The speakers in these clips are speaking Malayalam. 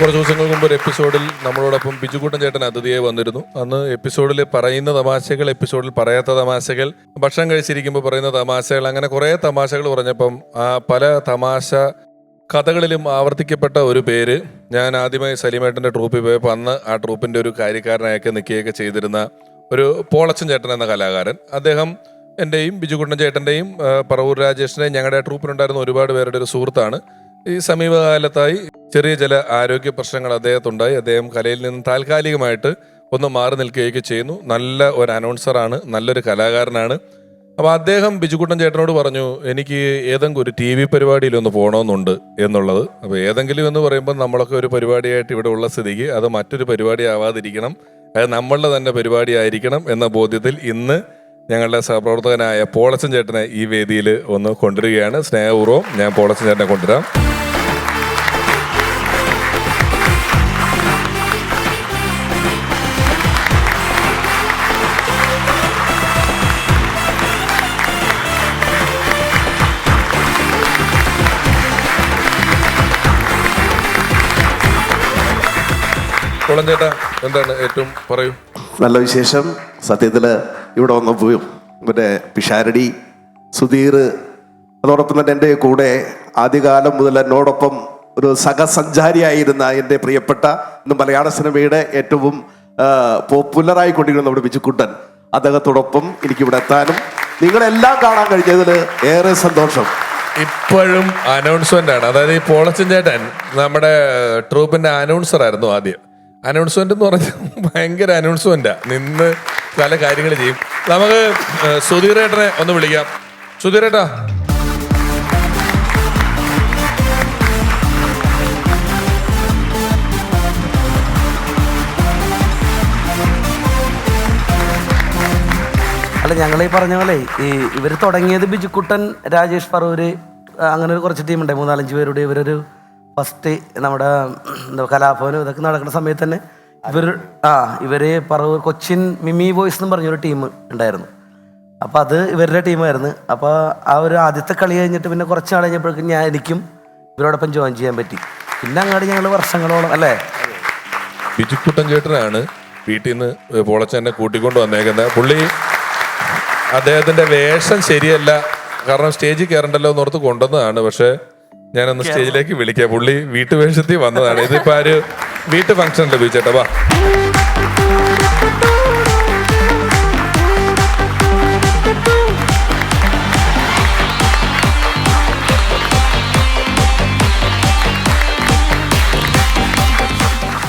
കുറച്ച് ദിവസങ്ങൾക്ക് മുമ്പ് ഒരു എപ്പിസോഡിൽ നമ്മളോടൊപ്പം ബിജുകൂട്ടൻ ചേട്ടൻ അതിഥിയെ വന്നിരുന്നു. അന്ന് എപ്പിസോഡിൽ പറയുന്ന തമാശകൾ എപ്പിസോഡിൽ പറയാത്ത തമാശകൾ ഭക്ഷണം കഴിച്ചിരിക്കുമ്പോൾ പറയുന്ന തമാശകൾ അങ്ങനെ കുറേ തമാശകൾ പറഞ്ഞപ്പം ആ പല തമാശ കഥകളിലും ആവർത്തിക്കപ്പെട്ട ഒരു പേര് ഞാൻ ആദ്യമായി സലീമേട്ടന്റെ ട്രൂപ്പിൽ പോയപ്പോൾ അന്ന് ആ ട്രൂപ്പിന്റെ ഒരു കാര്യക്കാരനായൊക്കെ നിൽക്കുകയൊക്കെ ചെയ്തിരുന്ന ഒരു പോളച്ചൻ ചേട്ടൻ എന്ന കലാകാരൻ. അദ്ദേഹം എന്റെയും ബിജുകുട്ടൻ ചേട്ടന്റെയും പറവൂർ രാജേഷിന്റെയും ഞങ്ങളുടെ ട്രൂപ്പിനുണ്ടായിരുന്ന ഒരുപാട് പേരുടെ ഒരു സുഹൃത്താണ്. ഈ സമീപകാലത്തായി ചെറിയ ചില ആരോഗ്യ പ്രശ്നങ്ങൾ അദ്ദേഹത്തുണ്ടായി. അദ്ദേഹം കലയിൽ നിന്ന് താൽക്കാലികമായിട്ട് ഒന്ന് മാറി നിൽക്കുകയൊക്കെ ചെയ്യുന്നു. നല്ല ഒരു അനൗൺസറാണ് നല്ലൊരു കലാകാരനാണ്. അപ്പോൾ അദ്ദേഹം ബിജുക്കുട്ടൻ ചേട്ടനോട് പറഞ്ഞു എനിക്ക് ഏതെങ്കിലും ഒരു ടി വി പരിപാടിയിൽ ഒന്ന് പോകണമെന്നുണ്ട് എന്നുള്ളത്. അപ്പോൾ ഏതെങ്കിലും എന്ന് പറയുമ്പോൾ നമ്മളൊക്കെ ഒരു പരിപാടിയായിട്ട് ഇവിടെ ഉള്ള സ്ഥിതിക്ക് അത് മറ്റൊരു പരിപാടി ആവാതിരിക്കണം. അത് നമ്മളുടെ തന്നെ പരിപാടി ആയിരിക്കണം എന്ന ബോധ്യത്തിൽ ഇന്ന് ഞങ്ങളുടെ സഹപ്രവർത്തകനായ പോളച്ചൻ ചേട്ടനെ ഈ വേദിയിൽ ഒന്ന് കൊണ്ടുവരികയാണ്. സ്നേഹപൂർവം ഞാൻ പോളച്ചൻ ചേട്ടനെ കൊണ്ടുവരാം. പോളൻ ചേട്ടാ എന്താണ് ഏറ്റവും പറയൂ? നല്ല വിശേഷം. സത്യത്തിൽ ഇവിടെ വന്നപ്പോൾ മറ്റേ പിഷാരടി സുധീർ അതോടൊപ്പം തന്നെ എന്റെ കൂടെ ആദ്യകാലം മുതൽ എന്നോടൊപ്പം ഒരു സഹസഞ്ചാരിയായിരുന്ന എന്റെ പ്രിയപ്പെട്ട ഇന്ന് മലയാള സിനിമയുടെ ഏറ്റവും പോപ്പുലറായി കൊണ്ടിരിക്കുന്ന നമ്മുടെ ബിജുക്കുട്ടൻ. അദ്ദേഹത്തോടൊപ്പം എനിക്കിവിടെ എത്താനും നിങ്ങളെല്ലാം കാണാൻ കഴിഞ്ഞതിൽ ഏറെ സന്തോഷം. ഇപ്പോഴും അനൗൺസ്മെന്റ് ആണ്. അതായത് ഈ പോളച്ചൻ ചേട്ടൻ നമ്മുടെ ട്രൂപ്പിന്റെ അനൗൺസർ ആയിരുന്നു ആദ്യം. അനൗൺസ്മെന്റ് എന്ന് പറഞ്ഞാൽ ഭയങ്കര അനൗൺസ്മെന്റാ നിന്ന് പല കാര്യങ്ങൾ ചെയ്യും. നമുക്ക് സുധീറേട്ടനെ ഒന്ന് വിളിക്കാം. സുധീറേട്ടാ അല്ല ഞങ്ങൾ ഈ പറഞ്ഞ പോലെ ഈ ഇവർ തുടങ്ങിയത് ബിജുക്കുട്ടൻ രാജേഷ് പറവൂര് അങ്ങനെ ഒരു കുറച്ച് ടീമുണ്ടായി മൂന്നാലഞ്ച് പേരുടെ ഇവരൊരു ഫസ്റ്റ് നമ്മുടെ കലാഭവനും ഇതൊക്കെ നടക്കുന്ന സമയത്ത് തന്നെ ഇവർ ആ ഇവർ പറവ് കൊച്ചിൻ മിമി ബോയ്സ് എന്ന് പറഞ്ഞൊരു ടീം ഉണ്ടായിരുന്നു. അപ്പോൾ അത് ഇവരുടെ ടീമായിരുന്നു അപ്പോൾ ആ ഒരു ആദ്യത്തെ കളി കഴിഞ്ഞിട്ട് പിന്നെ കുറച്ച് നാൾ കഴിഞ്ഞപ്പോഴേക്കും ഞാൻ എനിക്കും ഇവരോടൊപ്പം ജോയിൻ ചെയ്യാൻ പറ്റി. പിന്നെ അങ്ങോട്ട് ഞങ്ങൾ വർഷങ്ങളോളം അല്ലേ? ബിജുക്കുട്ടൻ ചേട്ടനാണ് വീട്ടിൽ നിന്ന് പോളച്ചനെ കൂട്ടിക്കൊണ്ട് വന്നേക്കുന്നത്. പുള്ളി അദ്ദേഹത്തിന്റെ വേഷം ശരിയല്ല. കാരണം സ്റ്റേജിൽ കയറണ്ടല്ലോ എന്നോർത്ത് കൊണ്ടുവന്നതാണ്. പക്ഷെ ഞാനൊന്ന് സ്റ്റേജിലേക്ക് വിളിക്കാം. പുള്ളി വീട്ടുവേഷത്തിൽ വന്നതാണ്. ഇതിപ്പോ ആര് വീട്ടു ഫംഗ്ഷൻ ലഭിച്ചേട്ടാ വാ.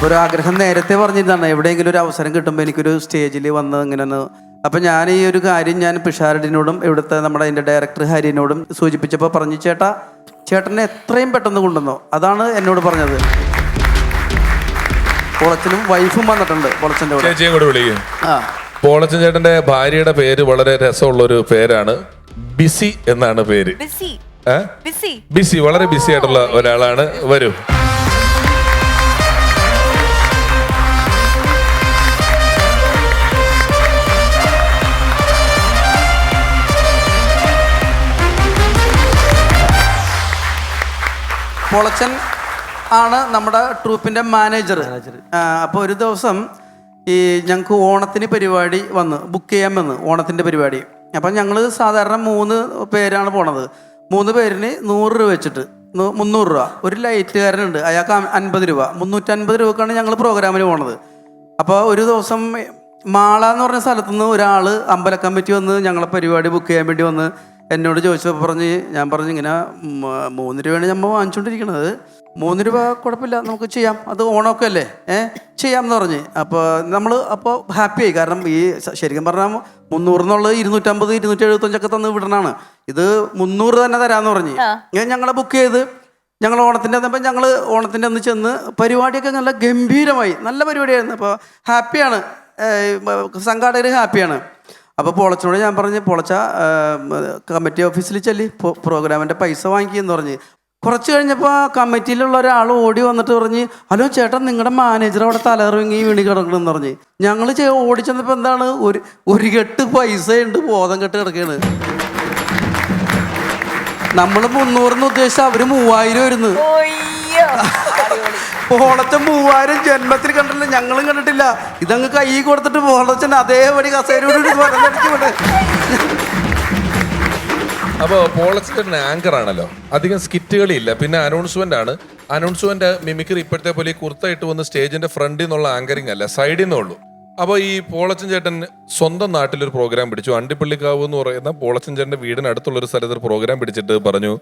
ഒരു ആഗ്രഹം നേരത്തെ പറഞ്ഞിരുന്നാണ് എവിടെയെങ്കിലും ഒരു അവസരം കിട്ടുമ്പോൾ എനിക്കൊരു സ്റ്റേജിൽ വന്ന് ഇങ്ങനെ ഒന്ന് അപ്പം ഞാൻ ഈ ഒരു കാര്യം ഞാൻ പിഷാരടിനോടും ഇവിടുത്തെ നമ്മുടെ അതിന്റെ ഡയറക്ടർ ഹരിനോടും സൂചിപ്പിച്ചപ്പോൾ പറഞ്ഞു ചേട്ടാ ചേട്ടനെ എത്രയും പെട്ടെന്ന് കൊണ്ടുവന്നോ. അതാണ് എന്നോട് പറഞ്ഞത്. പൊളച്ചനും വൈഫും വന്നിട്ടുണ്ട് പൊളച്ചന്റെ കൂടെ. ചേച്ചിയും കൂടെ വിളിക്കും ആ. പോളച്ചൻ ചേട്ടന്റെ ഭാര്യയുടെ പേര് വളരെ രസമുള്ള ഒരു പേരാണ്. ബിസി എന്നാണ് പേര്. ബിസി. ബിസി. ബിസി വളരെ ബിസി ആയിട്ടുള്ള ഒരാളാണ്. വരൂ. പൊളച്ചൻ ആണ് നമ്മുടെ ട്രൂപ്പിന്റെ മാനേജർ. അപ്പോൾ ഒരു ദിവസം ഈ ഞങ്ങൾക്ക് ഓണത്തിന് പരിപാടി വന്ന് ബുക്ക് ചെയ്യാൻ വന്ന് ഓണത്തിന്റെ പരിപാടി. അപ്പം ഞങ്ങൾ സാധാരണ മൂന്ന് പേരാണ് പോണത്. മൂന്ന് പേരിന് നൂറ് രൂപ വെച്ചിട്ട് മുന്നൂറ് രൂപ. ഒരു ലൈറ്റുകാരനുണ്ട് അയാൾക്ക് അൻപത് രൂപ. മുന്നൂറ്റൻപത് രൂപക്കാണ് ഞങ്ങൾ പ്രോഗ്രാമിന് പോണത്. അപ്പോൾ ഒരു ദിവസം മാള എന്ന് പറഞ്ഞ സ്ഥലത്തുനിന്ന് ഒരാൾ അമ്പലക്കമ്മിറ്റി വന്ന് ഞങ്ങളെ പരിപാടി ബുക്ക് ചെയ്യാൻ വേണ്ടി വന്ന് എന്നോട് ചോദിച്ചപ്പോൾ പറഞ്ഞ് ഞാൻ പറഞ്ഞു ഇങ്ങനെ മൂന്ന് രൂപയാണ് നമ്മൾ വാങ്ങിച്ചുകൊണ്ടിരിക്കുന്നത് മൂന്ന് രൂപ കുഴപ്പമില്ല നമുക്ക് ചെയ്യാം. അത് ഓണമൊക്കെ അല്ലേ? ഏ? ചെയ്യാം എന്ന് പറഞ്ഞ് അപ്പോൾ നമ്മൾ അപ്പോൾ ഹാപ്പിയായി കാരണം ഈ ശരിക്കും പറഞ്ഞാൽ മുന്നൂറ് എന്നുള്ളത് ഇരുന്നൂറ്റമ്പത് ഇരുന്നൂറ്റി എഴുപത്തഞ്ചൊക്കെ തന്ന് വിടണാണ്. ഇത് മുന്നൂറ് തന്നെ തരാമെന്ന് പറഞ്ഞ്. ഞാൻ ഞങ്ങളെ ബുക്ക് ചെയ്ത് ഞങ്ങൾ ഓണത്തിന്റെ അന്നപ്പം ഞങ്ങൾ ഓണത്തിന്റെ അന്ന് ചെന്ന് പരിപാടിയൊക്കെ നല്ല ഗംഭീരമായി നല്ല പരിപാടിയായിരുന്നു. അപ്പോൾ ഹാപ്പിയാണ് സംഘാടകർ ഹാപ്പിയാണ് അപ്പോൾ പൊളച്ചോട് ഞാൻ പറഞ്ഞ് പൊളച്ച കമ്മിറ്റി ഓഫീസിൽ ചെല്ലി പ്രോഗ്രാമിന്റെ പൈസ വാങ്ങിക്കുമെന്ന് പറഞ്ഞ്. കുറച്ച് കഴിഞ്ഞപ്പോൾ ആ കമ്മിറ്റിയിലുള്ള ഒരാൾ ഓടി വന്നിട്ട് പറഞ്ഞ് ഹലോ ചേട്ടൻ നിങ്ങളുടെ മാനേജർ അവിടെ തലറിങ്ങി വീണ് കിടക്കണമെന്ന് പറഞ്ഞ്. ഞങ്ങൾ ഓടി ചെന്നപ്പോൾ എന്താണ് ഒരു ഒരു കെട്ട് പൈസ ഉണ്ട് ബോധം കെട്ട് കിടക്കുകയാണ് നമ്മൾ മുന്നൂറിന് ഉദ്ദേശിച്ച അവർ മൂവായിരം വരുന്നു പോളച്ചൻ മൂവായിരം ജന്മത്തിൽ കണ്ടില്ല ഞങ്ങളും കണ്ടിട്ടില്ല. ഇതങ്ങ് കൈ കൊടുത്തിട്ട് പോളച്ചൻ അതേപടി കസേരയോട് പറഞ്ഞടിച്ചു വിടെ. അപ്പോ പോളച്ചേട്ടൻ ആങ്കർ ആണല്ലോ. അധികം സ്കിറ്റുകളില്ല. പിന്നെ അനൗൺസ്മെന്റ് ആണ്. അനൗൺസ്മെന്റ് മിമിക്രി ഇപ്പോഴത്തെ പോലെ കുർത്ത ഇട്ട് വന്ന് സ്റ്റേജിന്റെ ഫ്രണ്ടിൽ നിന്നുള്ള ആങ്കറിംഗ് അല്ല സൈഡിൽ നിന്നുള്ളൂ അപ്പോൾ ഈ പോളച്ചൻ ചേട്ടൻ സ്വന്തം നാട്ടിലൊരു പ്രോഗ്രാം പിടിച്ചു. അണ്ടിപ്പള്ളിക്കാവ് എന്ന് പറയുന്ന പോളച്ചൻ ചേട്ടന്റെ വീടിനടുത്തുള്ള ഒരു സ്ഥലത്ത് ഒരു പ്രോഗ്രാം പിടിച്ചിട്ട് പറഞ്ഞു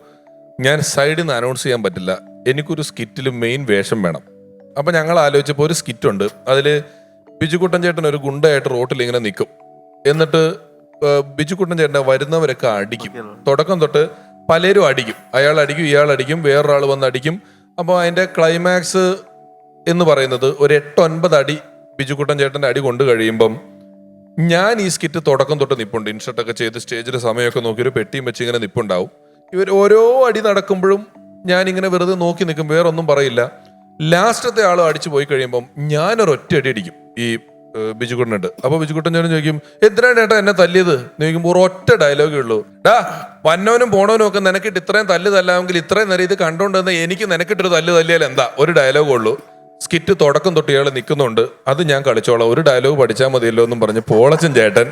ഞാൻ സൈഡിൽ നിന്ന് അനൗൺസ് ചെയ്യാൻ പറ്റില്ല. എനിക്കൊരു സ്കിറ്റിൽ മെയിൻ വേഷം വേണം. അപ്പം ഞങ്ങൾ ആലോചിച്ചപ്പോൾ ഒരു സ്കിറ്റുണ്ട് അതിൽ ബിജുക്കുട്ടൻ ചേട്ടൻ ഒരു ഗുണ്ടയായിട്ട് റോട്ടിൽ ഇങ്ങനെ നിൽക്കും എന്നിട്ട് ബിജുകുട്ടൻ ബിജുക്കുട്ടൻ ചേട്ടനെ വരുന്നവരൊക്കെ അടിക്കും. തുടക്കം തൊട്ട് പലരും അടിക്കും. അയാൾ അടിക്കും ഇയാൾ അടിക്കും വേറൊരാൾ വന്ന് അടിക്കും. അപ്പോൾ അതിന്റെ ക്ലൈമാക്സ് എന്ന് പറയുന്നത് ഒരു എട്ട് ഒൻപത് അടി ബിജുക്കുട്ടൻ ചേട്ടന്റെ അടി കൊണ്ട് കഴിയുമ്പം ഞാൻ ഈ സ്കിറ്റ് തുടക്കം തൊട്ട് നിപ്പുണ്ട്. ഇൻഷർട്ടൊക്കെ ചെയ്ത് സ്റ്റേജിൽ സമയമൊക്കെ നോക്കി ഒരു പെട്ടിയും വെച്ച് ഇങ്ങനെ നിപ്പുണ്ടാവും. ഇവർ ഓരോ അടി നടക്കുമ്പോഴും ഞാൻ ഇങ്ങനെ വെറുതെ നോക്കി നിൽക്കും വേറൊന്നും പറയില്ല. ലാസ്റ്റത്തെ ആൾ അടിച്ചു പോയി കഴിയുമ്പം ഞാനൊരു ഒറ്റ അടി അടിക്കും ഈ ബിജുക്കുട്ടനുണ്ട് അപ്പൊ ബിജുകുട്ടൻ ഞാനും ചോദിക്കും എത്രയാണ് ചേട്ടാ എന്നെ തല്ലിയത്? ചോദിക്കുമ്പോൾ ഒരു ഒറ്റ ഡയലോഗേ ഉള്ളൂ. ഡാ വന്നവനും പോണവനും ഒക്കെ നിനക്കിട്ട് ഇത്രയും തല്ല് തല്ലാമെങ്കിൽ ഇത്രയും നേരം ഇത് കണ്ടോണ്ടെന്ന് എനിക്ക് നിനക്കിട്ടൊരു തല്ല് തല്ലിയാൽ എന്താ? ഒരു ഡയലോഗ് ഉള്ളൂ. സ്കിറ്റ് തുടക്കം തൊട്ട് ഇയാൾ നിൽക്കുന്നുണ്ട്. അത് ഞാൻ കളിച്ചോളാം. ഒരു ഡയലോഗ് പഠിച്ചാൽ മതിയല്ലോ എന്നും പറഞ്ഞ് പോളച്ചൻ ചേട്ടൻ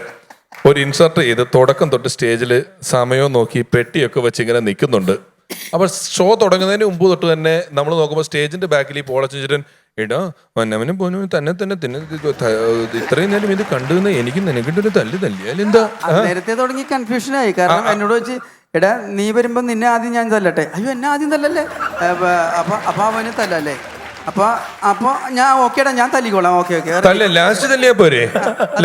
ഒരു ഇൻസർട്ട് ചെയ്ത് തുടക്കം തൊട്ട് സ്റ്റേജിൽ സമയവും നോക്കി പെട്ടിയൊക്കെ വെച്ച് ഇങ്ങനെ നിൽക്കുന്നുണ്ട്. അപ്പൊ ഷോ തുടങ്ങുന്നതിന് മുമ്പ് തൊട്ട് തന്നെ നമ്മൾ നോക്കുമ്പോൾ സ്റ്റേജിന്റെ ബാക്കിൽ ഈ പോളച്ചൻ ഇടാ വന്നവനും പോനും തന്നെ തന്നെ തന്നെ ഇത് ഇത്രയും നേരം ഇത് കണ്ടു എനിക്ക് നിനക്കിട്ടൊരു തല്ല് തല്ലിയാൽ എന്താ? നേരത്തെ തുടങ്ങി കൺഫ്യൂഷൻ ആയി. കാരണം എന്നോട് വെച്ച് എടാ നീ വരുമ്പോൾ നിന്നെ ആദ്യം ഞാൻ തല്ലട്ടെ? അയ്യോ എന്നെ ആദ്യം തല്ലല്ലേ? അപ്പൊ അപ്പൊ അവന് തല്ലല്ലേ? അപ്പൊ അപ്പൊ ഞാൻ ഓക്കേടാ ഞാൻ തല്ലിക്കോളാം. ഓക്കെ ഓക്കെ തല്ല ലാസ്റ്റ് തല്ലിയാ പോരെ?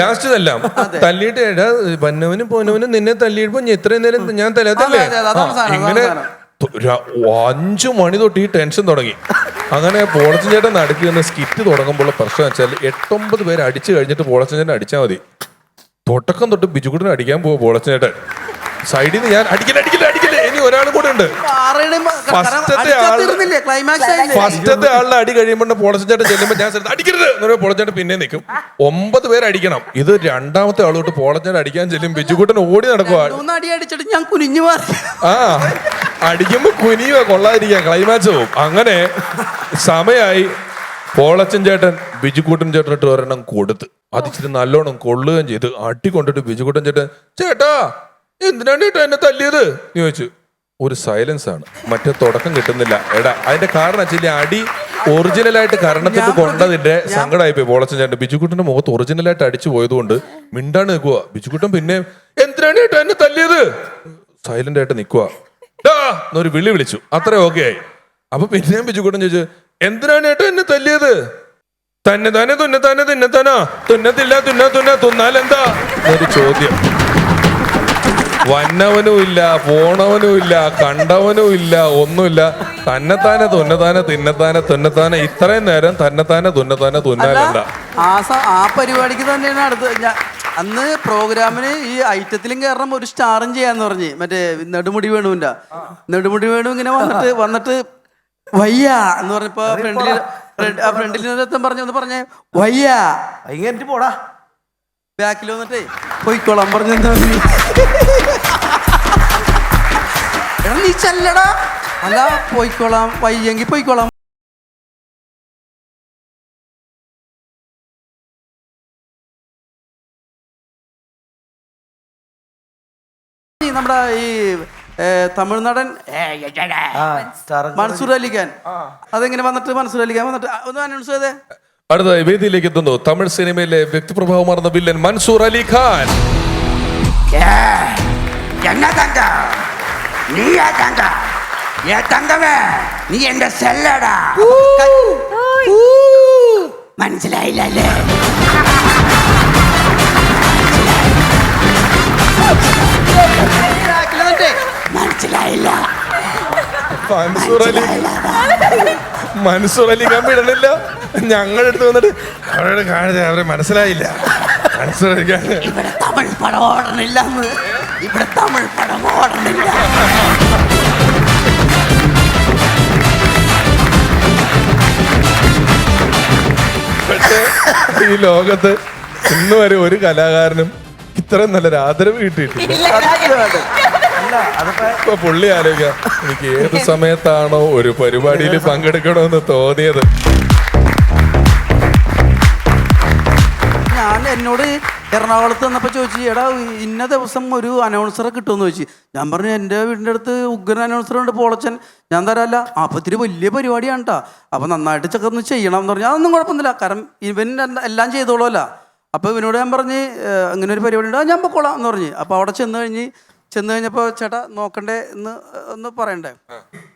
ലാസ്റ്റ് തല്ലാം. തല്ലിയിട്ട് എടാ വന്നവനും പോനവനും നിന്നെ തല്ലിയപ്പോ ഇത്രയും നേരം ഞാൻ തല്ലാത്തല്ലേ? ഇങ്ങനെ അഞ്ചു മണി തൊട്ട് ഈ ടെൻഷൻ തുടങ്ങി. അങ്ങനെ പോളച്ചൻ ചേട്ടൻ നടുക്ക് നിന്ന് സ്കിറ്റ് തുടങ്ങുമ്പോൾ പ്രശ്നം വെച്ചാൽ എട്ടൊമ്പത് പേര് അടിച്ചു കഴിഞ്ഞിട്ട് പോളച്ചൻ ചേട്ടൻ അടിച്ചാൽ മതി. തുടക്കം തൊട്ട് ബിജുക്കുട്ടനെ അടിക്കാൻ പോവാ പോളച്ചൻ ചേട്ടൻ. സൈഡിൽ നിന്ന് ഞാൻ അടിക്കില്ല അടിക്കില്ല അടിക്കില്ല. ഇനി ഒരാൾ കൂടെ ഉണ്ട്. ഫസ്റ്റത്തെ ആളുടെ അടി കഴിയുമ്പോൾ പോളച്ചൻ ചേട്ടൻ ചെല്ലുമ്പോൾ ഞാൻ സ്ഥലത്ത് അടിക്കരുത് എന്നൊരു പറയുമ്പോൾ ചേട്ടൻ പിന്നെ നിൽക്കും ഒമ്പത് പേര് അടിക്കണം. ഇത് രണ്ടാമത്തെ ആൾ തൊട്ട് പോളച്ചൻ ചേട്ടൻ അടിക്കാൻ ചെല്ലും. ബിജുകൂട്ടൻ ഓടി നടക്കുക ഞാൻ കുനിഞ്ഞു ആ അടിക്കുമ്പോ കുനിയുക കൊള്ളാതിരിക്കാൻ. ക്ലൈമാക്സ് പോവും അങ്ങനെ സമയായി. പോളച്ചൻ ചേട്ടൻ ബിജുക്കൂട്ടൻ ചേട്ടനിട്ട് ഒരെണ്ണം കൊടുത്ത്. അതിച്ചിട്ട് നല്ലോണം കൊള്ളുകയും ചെയ്ത്. അടി കൊണ്ടിട്ട് ബിജുക്കൂട്ടൻ ചേട്ടൻ ചേട്ടാ എന്തിനാണ് ചേട്ടാ എന്നെ തല്ലിയത്? എന്ന് ചോദിച്ചു ഒരു സൈലൻസ് ആണ്. മറ്റേ തുടക്കം കിട്ടുന്നില്ല. എടാ അതിന്റെ കാരണം വെച്ചാൽ അടി ഒറിജിനലായിട്ട് കരണത്തിൽ കൊണ്ടതിന്റെ സങ്കടമായി പോയി പോളച്ചൻ ചേട്ടൻ ബിജുക്കുട്ടന്റെ മുഖത്ത് ഒറിജിനലായിട്ട് അടിച്ചു പോയതുകൊണ്ട് മിണ്ടാണ് നിൽക്കുക ബിജുക്കുട്ടൻ പിന്നെ എന്തിനാണ് ചേട്ടാ എന്നെ തല്ലിയത്? സൈലന്റ് ആയിട്ട് നിൽക്കുക എന്നൊരു വിളി വിളിച്ചു. അത്ര ഓക്കെ ആയി. അപ്പൊ പിന്നെയും ബിജുക്കുട്ടൻ ചോദിച്ചു എന്തിനാണ് ചേട്ടാ എന്നെ തല്ലിയത്? തന്നെ തന്നെ തുന്നെ തന്നെ തിന്നെ തന്നെ തുന്നത്തില്ല തുന്ന തുന്ന തുന്നാലെന്താ? ഒരു ചോദ്യം. വന്നവനും ഇല്ല പോണവനും ഇല്ല കണ്ടവനും ഇല്ല ഒന്നുമില്ല. തന്നെത്താനെ തുന്നത്താനെ തിന്നത്താനെ തുന്നത്താനെ ഇത്രയും നേരം തന്നെത്താനെ തുന്നത്താനെ തുന്നാനല്ല ആ സ- ആ പരിപാടിക്ക് തന്നെയാണ് അടുത്ത് അന്ന് പ്രോഗ്രാമിന് ഈ ഐറ്റത്തിലും കയറണം ഒരു സ്റ്റാറും ചെയ്യാന്ന് പറഞ്ഞ്. മറ്റേ നെടുമുടി വേണുവിന്റെ നെടുമുടി വേണു ഇങ്ങനെ വന്നിട്ട് വന്നിട്ട് വയ്യ എന്ന് പറഞ്ഞപ്പോ ഫ്രണ്ടിൽ ആ ഫ്രണ്ടിൽ നിന്നെത്തും പറഞ്ഞു ഒന്ന് പറഞ്ഞേ വയ്യ. ഇങ്ങനെ പോടാ. ബാക്കിൽ വന്നിട്ടേ പോയിക്കോളാം പറഞ്ഞു എന്താ എടാ നീ ചെല്ലടാ. അല്ല പോയിക്കോളാം വയ്യെങ്കിൽ പോയിക്കോളാം. നമ്മുടെ ഈ തമിഴ്നാടൻ മൻസൂർ അലിഖാൻ അതെങ്ങനെ വന്നിട്ട് മൻസൂർ അലിഖാൻ വന്നിട്ട്? ഒന്ന് അനൗൺസ് ചെയ്തേ. അടുത്ത വേദിയിലേക്ക് എത്തുന്നു തമിഴ് സിനിമയിലെ വ്യക്തിപ്രഭാവമാർന്ന വില്ലൻ മൻസൂർ അലി ഖാൻ என்ன தங்க நீயா தங்க ஏ தங்கமே നീ എന്റെ സെല്ലടാ മനസ്സിലായില്ലല്ലേ ബാക്കിൽ വന്നിട്ടേ മനസ്സിലായില്ല മൻസൂർ അലി. മൻസൂർ അലി ഖാൻ വിടണില്ല. ഞങ്ങളുടെ അടുത്ത് വന്നിട്ട് അവരോട് കാണിച്ച അവരെ മനസ്സിലായില്ല. മൻസൂർ അലി ഖാൻ ഇവിടെ തമിഴ് പടം ഓടണില്ലെന്ന്. ഇവിടെ തമിഴ് പടം ഓടണില്ല. പക്ഷേ ഈ ലോകത്ത് ഇന്നുവരെ ഒരു കലാകാരനും ഇത്രയും നല്ലൊരു ആദരവ് കിട്ടിയിട്ടില്ല. പുള്ളി ആലോചിക്കാം എനിക്ക് ഏത് സമയത്താണോ ഒരു പരിപാടിയിൽ പങ്കെടുക്കണമെന്ന് തോന്നിയത്. ഞാൻ എന്നോട് എറണാകുളത്ത് വന്നപ്പോ ചോദിച്ചു എടാ ഇന്ന ദിവസം ഒരു അനൗൺസറെ കിട്ടുമെന്ന് ചോദിച്ചു. ഞാൻ പറഞ്ഞു എന്റെ വീടിന്റെ അടുത്ത് ഉഗ്രൻ അനൗൺസർ ഉണ്ട് പോളച്ചൻ. ഞാൻ തരാല്ല. അപ്പൊ ഇത്തിരി വലിയ പരിപാടിയാണ് കേട്ടോ അപ്പൊ നന്നായിട്ട് ചെക്കൊന്ന് ചെയ്യണം എന്ന് പറഞ്ഞു. അതൊന്നും കുഴപ്പമൊന്നുമില്ല. കാരണം ഇവൻ എല്ലാം ചെയ്തോളൂല്ല അപ്പോൾ ഇവനോട് ഞാൻ പറഞ്ഞ് അങ്ങനെ ഒരു പരിപാടി ഉണ്ട്. ഞാൻ പൊക്കോളാം എന്ന് പറഞ്ഞു. അപ്പോൾ അവിടെ ചെന്ന് കഴിഞ്ഞ് ചെന്ന് കഴിഞ്ഞപ്പോൾ ചേട്ടാ നോക്കണ്ടേ എന്ന് ഒന്ന് പറയണ്ടേ?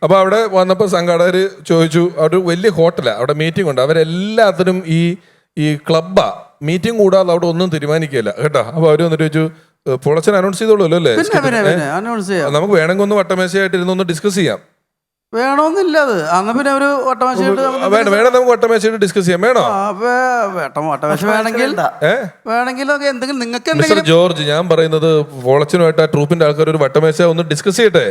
അപ്പൊ അവിടെ വന്നപ്പോൾ സംഘാടകർ ചോദിച്ചു അവിടെ വലിയ ഹോട്ടലാണ് അവിടെ മീറ്റിംഗ് ഉണ്ട്. അവരെല്ലാത്തിനും ഈ ഈ ക്ലബ്ബാ മീറ്റിംഗ് കൂടാതെ അവിടെ ഒന്നും തീരുമാനിക്കില്ല കേട്ടോ? അപ്പൊ അവർ വന്നിട്ട് ചോദിച്ചു "ഏ, പൊളച്ചൻ അനൗൺസ് ചെയ്തോളൂ അല്ലേ? നമുക്ക് വേണമെങ്കിൽ ഒന്ന് വട്ടമേശയായിട്ട് ഇരുന്ന് ഒന്ന് ഡിസ്കസ് ചെയ്യാം. വേണമെന്നില്ല അത് അന്ന് പിന്നെ ഒരു വട്ടമേശയിട്ട് ആ, വേണ്ട വേണം നമുക്ക് വട്ടമേശയായിട്ട് ഡിസ്കസ് ചെയ്യാം. വേണോ? വേട്ടം വട്ടമേശ വേണമെങ്കിൽ വേണമെങ്കിൽ ഒക്കെ എന്തെങ്കിലും നിങ്ങൾക്ക് എന്തെങ്കിലും ജോർജ് ഞാൻ പറയുന്നത് വോളച്ചനുമായിട്ട് ആ ട്രൂപ്പിന്റെ ആൾക്കാർ ഒരു വട്ടമേശ ഒന്ന് ഡിസ്കസ് ചെയ്യട്ടെ?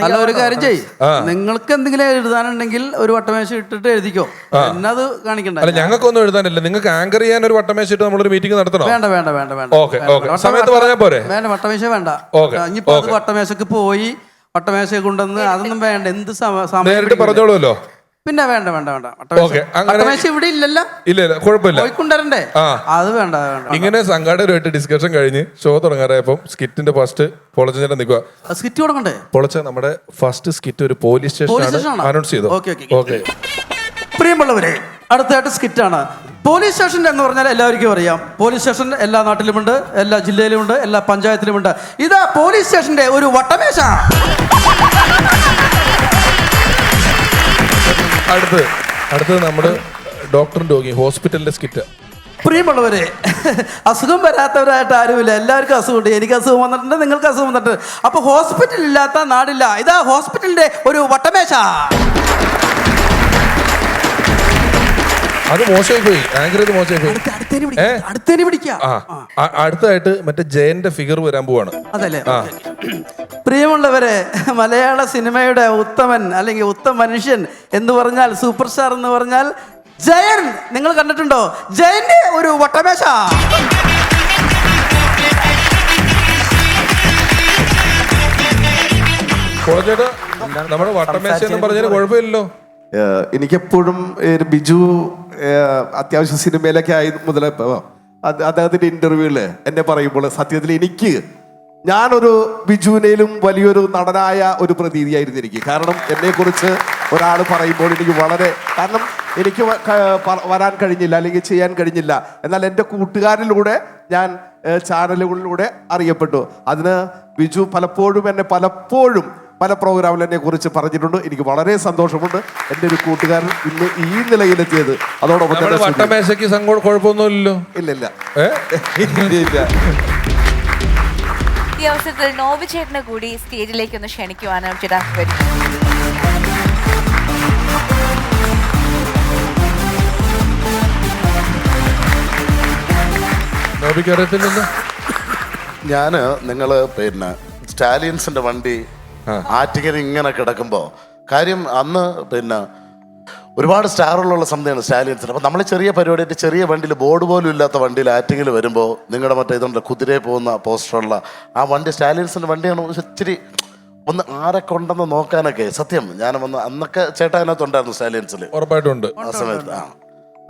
അല്ല ഒരു കാര്യം ചെയ് ആ. നിങ്ങൾക്ക് എന്തെങ്കിലും എഴുതാനുണ്ടെങ്കിൽ ഒരു വട്ടമേശ ഇട്ടിട്ട് എഴുതിക്കോ. എന്നത് കാണിക്കണ്ട. അല്ല ഞങ്ങൾക്കൊന്നും എഴുതാനില്ല. നിങ്ങൾക്ക് ആങ്കർ ചെയ്യാൻ ഒരു വട്ടമേശ ഇട്ട് നമ്മളൊരു മീറ്റിംഗ് നടത്തണം? വേണ്ട വേണ്ട വേണ്ട വേണ്ട. ഓക്കെ സമയത്ത് പറഞ്ഞാൽ പോരെ. വേണ്ട വട്ടമേശ വേണ്ട. ഓക്കെ, ഇനിയിപ്പോ വട്ടമേശക്ക് പോയി വട്ടമേശ കൊണ്ടുവന്ന് അതൊന്നും വേണ്ട. എന്ത് നേരിട്ട്. പറഞ്ഞോളൂല്ലോ പിന്നെ വേണ്ട വേണ്ട വേണ്ട. വട്ടമേശ ഇവിടെ ഇല്ലല്ലോ. ഇല്ല ഇല്ല കുഴപ്പമില്ല. പോയിക്കൊണ്ടുവരണ്ടേ. അത് വേണ്ട വേണ്ട ഇങ്ങനെ സംഘാടകരുമായിട്ട് ഡിസ്കഷൻ കഴിഞ്ഞ് ഷോ തുടങ്ങാറായപ്പം സ്കിറ്റിന്റെ ഫസ്റ്റ് പൊളച്ചേട്ടൻ നിൽക്കുക. സ്കിറ്റ് കൊടുക്കണ്ടേ പൊളച്ച നമ്മുടെ ഫസ്റ്റ് സ്കിറ്റ് ഒരു പോലീസ് സ്റ്റേഷൻ അനൗൺസ് ചെയ്തു ഓക്കെ, ഓക്കെ. ഓക്കെ. പ്രിയമുള്ളവരെ അടുത്തായിട്ട് സ്കിറ്റാണ്. പോലീസ് സ്റ്റേഷന്റെ എന്ന് പറഞ്ഞാൽ എല്ലാവർക്കും അറിയാം. പോലീസ് സ്റ്റേഷൻ എല്ലാ നാട്ടിലുമുണ്ട് എല്ലാ ജില്ലയിലുമുണ്ട് എല്ലാ പഞ്ചായത്തിലുമുണ്ട്. ഇതാ പോലീസ് സ്റ്റേഷന്റെ ഒരു വട്ടമേശ അടുത്ത് അടുത്തത് നമ്മുടെ ഡോക്ടറും രോഗി ഹോസ്പിറ്റലിന്റെ സ്കിറ്റ്. പ്രിയമുള്ളവരെ അസുഖം വരാത്തവരായിട്ട് ആരുമില്ല. എല്ലാവർക്കും അസുഖമുണ്ട്. എനിക്ക് അസുഖം വന്നിട്ടുണ്ട് നിങ്ങൾക്ക് അസുഖം വന്നിട്ടുണ്ട്. അപ്പോൾ ഹോസ്പിറ്റലില്ലാത്ത നാടില്ല. ഇതാ ഹോസ്പിറ്റലിന്റെ ഒരു വട്ടമേശ. അത് മോശമായി പോയി. ആങ്കർ ചെയ്ത് മോശമായി പോയി. അടുത്തായിട്ട് അടുത്തേന്? പിടിക്കാം. ആ. ആ, അടുത്തതായിട്ട് മറ്റേ ജയന്റെ ഫിഗർ വരാൻ പോവാണ്. അതല്ലേ? പ്രിയമുള്ളവരെ മലയാള സിനിമയുടെ ഉത്തമൻ അല്ലെങ്കിൽ ഉത്തമ മനുഷ്യൻ എന്ന് പറഞ്ഞാൽ സൂപ്പർ സ്റ്റാർ എന്ന് പറഞ്ഞാൽ ജയൻ. നിങ്ങൾ കണ്ടിട്ടുണ്ടോ? ജയന്റെ ഒരു വട്ടമേശ. നമ്മുടെ വട്ടമേശ എന്ന് പറഞ്ഞാൽ കുഴപ്പമില്ലല്ലോ. ഏഹ് എനിക്കെപ്പോഴും ഒരു ബിജു അത്യാവശ്യം സിനിമയിലൊക്കെ ആയി മുതൽ അദ്ദേഹത്തിന്റെ ഇന്റർവ്യൂൽ എന്നെ പറയുമ്പോൾ സത്യത്തിൽ എനിക്ക് ഞാനൊരു ബിജുവിനേലും വലിയൊരു നടനായ ഒരു പ്രതീതിയായിരുന്നു എനിക്ക് കാരണം എന്നെക്കുറിച്ച് ഒരാൾ പറയുമ്പോൾ എനിക്ക് വളരെ കാരണം എനിക്ക് വരാൻ കഴിഞ്ഞില്ല അല്ലെങ്കിൽ ചെയ്യാൻ കഴിഞ്ഞില്ല. എന്നാൽ എന്റെ കൂട്ടുകാരിലൂടെ ഞാൻ ചാനലുകളിലൂടെ അറിയപ്പെട്ടു. അതിന് ബിജു പലപ്പോഴും എന്നെ പലപ്പോഴും പല പ്രോഗ്രാമിൽ എന്നെ കുറിച്ച് പറഞ്ഞിട്ടുണ്ട്. എനിക്ക് വളരെ സന്തോഷമുണ്ട്. എന്റെ ഒരു കൂട്ടുകാരൻ ഇന്ന് ഈ നിലയിലെത്തിയത്. അതോടൊപ്പം തന്നെ വട്ടമേശയ്ക്ക് കുഴപ്പമൊന്നുമില്ലല്ലോ. ഇല്ല ഇല്ല. ഇല്ല, ഈ അവസരത്തിൽ നോബി ചേട്ടനെ കൂടി സ്റ്റേജിലേക്ക് ഒന്ന് ക്ഷണിക്കുവാനാണ് ചേട്ടാ നോബിക്ക് അറിയത്തില്ലല്ലോ. ഞാൻ നിങ്ങൾ പിന്നെ സ്റ്റാലിയൻസിന്റെ വണ്ടി ആറ്റിങ്ങൽ ഇങ്ങനെ കിടക്കുമ്പോൾ കാര്യം അന്ന് പിന്നെ ഒരുപാട് സ്റ്റാറുകളുള്ള സന്ധ്യയാണ് സ്റ്റാലിയൻസിന് അപ്പോൾ നമ്മൾ ചെറിയ പരിപാടിയായിട്ട് ചെറിയ വണ്ടിയിൽ ബോർഡ് പോലും ഇല്ലാത്ത വണ്ടിയിൽ ആറ്റിങ്ങിൽ വരുമ്പോൾ നിങ്ങളുടെ മറ്റേ ഇതുണ്ട് കുതിരയെ പോകുന്ന പോസ്റ്ററുള്ള ആ വണ്ടി സ്റ്റാലിയൻസിന്റെ വണ്ടിയാണ് ഇച്ചിരി ഒന്ന് ആരെ കൊണ്ടെന്ന് നോക്കാനൊക്കെ സത്യം. ഞാൻ വന്ന് അന്നൊക്കെ ചേട്ടാ അതിനകത്തുണ്ടായിരുന്നു സ്റ്റാലിയൻസിൽ ഉറപ്പായിട്ടുണ്ട് ആ സമയത്ത് ആ.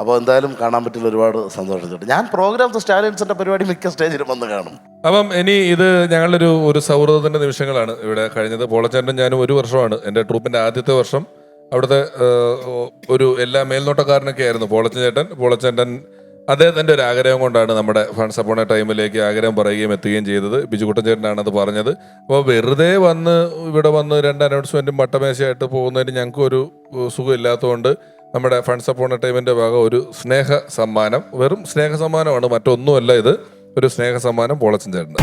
അപ്പോൾ എന്തായാലും കാണാൻ പറ്റില്ല ഒരുപാട് സന്തോഷം ഞാൻ പ്രോഗ്രാം സ്റ്റാലിൻസിന്റെ പരിപാടി മിക്ക സ്റ്റേജിലും വന്ന് കാണും. അപ്പം ഇനി ഇത് ഞങ്ങളുടെ ഒരു ഒരു സൗഹൃദത്തിന്റെ നിമിഷങ്ങളാണ് ഇവിടെ കഴിഞ്ഞത്. പോളച്ചേട്ടൻ ഞാനും ഒരു വർഷമാണ് എന്റെ ട്രൂപ്പിന്റെ ആദ്യത്തെ വർഷം. അവിടുത്തെ ഒരു എല്ലാ മേൽനോട്ടക്കാരനൊക്കെ ആയിരുന്നു പോളച്ചൻ ചേട്ടൻ. പോളച്ചേട്ടൻ അദ്ദേഹത്തിന്റെ ഒരു ആഗ്രഹം കൊണ്ടാണ് നമ്മുടെ ഫണ്ട്സ് അപ്പോണ ടൈമിലേക്ക് ആഗ്രഹം പറയുകയും എത്തുകയും ചെയ്തത്. ബിജുകുട്ടൻ ചേട്ടനാണ് അത് പറഞ്ഞത്. അപ്പോൾ വെറുതെ വന്ന് ഇവിടെ വന്ന് രണ്ട് അനൗൺസ്മെന്റും വട്ടമേശയായിട്ട് പോകുന്നതിന് ഞങ്ങൾക്കൊരു സുഖമില്ലാത്തതുകൊണ്ട് നമ്മുടെ ഫണ്ട്സ് അപ്പോണ ടൈമിന്റെ ഭാഗം ഒരു സ്നേഹ സമ്മാനം. വെറും സ്നേഹ സമ്മാനമാണ് മറ്റൊന്നുമല്ല ഇത്. ഒരു സ്നേഹ സമ്മാനം പോളച്ചൻ ചേട്ടന്റെ